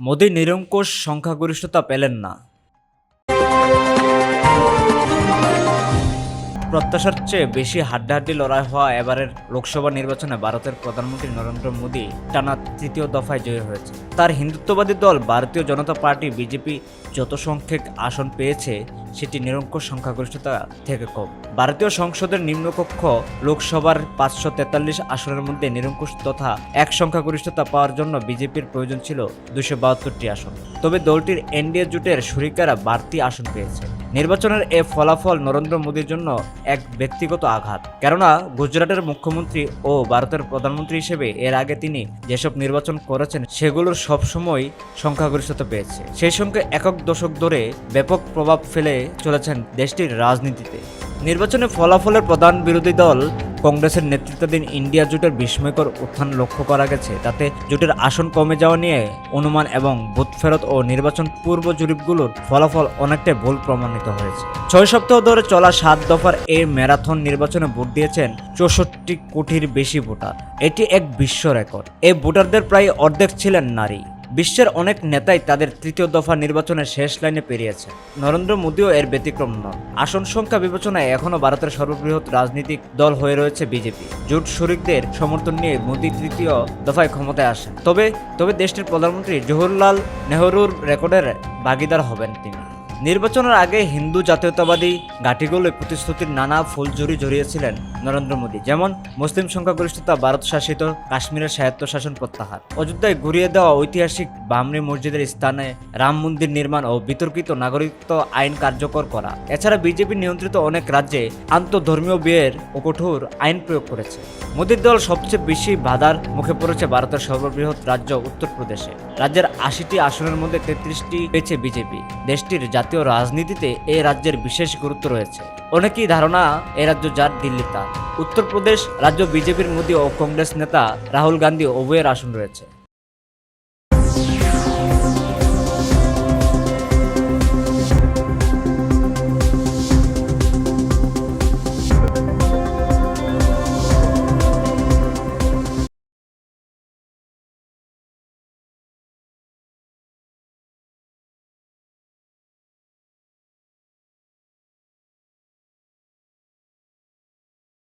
মোদী নিরঙ্কুশ সংখ্যাগরিষ্ঠতা পেলেন না। প্রত্যাশার চেয়ে বেশি হাড্ডাহাড্ডি লড়াই হওয়া এবারের লোকসভা নির্বাচনে ভারতের প্রধানমন্ত্রী নরেন্দ্র মোদী টানা তৃতীয় দফায় জয়ী হয়েছে। তার হিন্দুত্ববাদী দল ভারতীয় জনতা পার্টি বিজেপি যত সংখ্যক আসন পেয়েছে, সেটি নিরঙ্কুশ সংখ্যাগরিষ্ঠতা থেকে কম। ভারতীয় সংসদের নিম্নকক্ষ লোকসভার পাঁচশো তেতাল্লিশ আসনের মধ্যে নিরঙ্কুশ তথা এক সংখ্যাগরিষ্ঠতা পাওয়ার জন্য বিজেপির প্রয়োজন ছিল দুশো বাহাত্তরটি আসন। তবে দলটির এনডিএ জোটের শরিকারা বাড়তি আসন পেয়েছে। নির্বাচনের এ ফলাফল নরেন্দ্র মোদীর জন্য এক ব্যক্তিগত আঘাত। কেননা, গুজরাটের মুখ্যমন্ত্রী ও ভারতের প্রধানমন্ত্রী হিসেবে এর আগে তিনি যেসব নির্বাচন করেছেন, সেগুলোর সবসময় সংখ্যাগরিষ্ঠতা পেয়েছে। সেই সঙ্গে একক দশক ধরে ব্যাপক প্রভাব ফেলে চলেছেন দেশটির রাজনীতিতে। নির্বাচনে ফলাফলের প্রধান বিরোধী দল কংগ্রেসের নেতৃত্বাধীন ইন্ডিয়া জোটের বিস্ময়কর উত্থান লক্ষ্য করা গেছে। তাতে জোটের আসন কমে যাওয়া নিয়ে অনুমান এবং বুথ ফেরত ও নির্বাচন পূর্ব জরিপগুলোর ফলাফল অনেকটাই ভুল প্রমাণিত হয়েছে। ছয় সপ্তাহ ধরে চলা সাত দফার এই ম্যারাথন নির্বাচনে ভোট দিয়েছেন চৌষট্টি কোটির বেশি ভোটার। এটি এক বিশ্ব রেকর্ড। এই ভোটারদের প্রায় অর্ধেক ছিলেন নারী। বিশ্বের অনেক নেতাই তাদের তৃতীয় দফা নির্বাচনের শেষ লাইনে পেরিয়েছে। নরেন্দ্র মোদীও এর ব্যতিক্রম নন। আসন সংখ্যা বিবেচনায় এখনও ভারতের সর্ববৃহৎ রাজনৈতিক দল হয়ে রয়েছে বিজেপি। জোট শরিকদের সমর্থন নিয়ে মোদী তৃতীয় দফায় ক্ষমতায় আসেন। তবে তবে দেশটির প্রধানমন্ত্রী জওহরলাল নেহরুর রেকর্ডের ভাগিদার হবেন তিনি। নির্বাচনের আগে হিন্দু জাতীয়তাবাদী ঘাটিগুলোয় প্রতিশ্রুতির নানা ফুলঝুরি জড়িয়েছিলেন নরেন্দ্র মোদী, যেমন মুসলিম সংখ্যাগরিষ্ঠতা, ভারত শাসিত কাশ্মীরের স্বায়ত্তশাসন প্রত্যাহার। অযোধ্যায় ঘুরিয়ে দেওয়া ঐতিহাসিক বামরি মসজিদের স্থানে রাম মন্দির নির্মাণ ও বিতর্কিত নাগরিকত্ব আইন কার্যকর করা। এছাড়া বিজেপি নিয়ন্ত্রিত অনেক রাজ্যে আন্তঃধর্মীয় বিয়ের ও কঠোর আইন প্রয়োগ করেছে। মোদীর দল সবচেয়ে বেশি বাধার মুখে পড়েছে ভারতের সর্ববৃহৎ রাজ্য উত্তরপ্রদেশে। রাজ্যের আশিটি আসনের মধ্যে তেত্রিশটি পেয়েছে বিজেপি। দেশটির জাতীয় রাজনীতিতে এ রাজ্যের বিশেষ গুরুত্ব রয়েছে। অনেকেই ধারণা এই রাজ্য যার দিল্লি তার। উত্তরপ্রদেশ রাজ্য বিজেপির মোদী ও কংগ্রেস নেতা রাহুল গান্ধী উভয়ের আসন রয়েছে।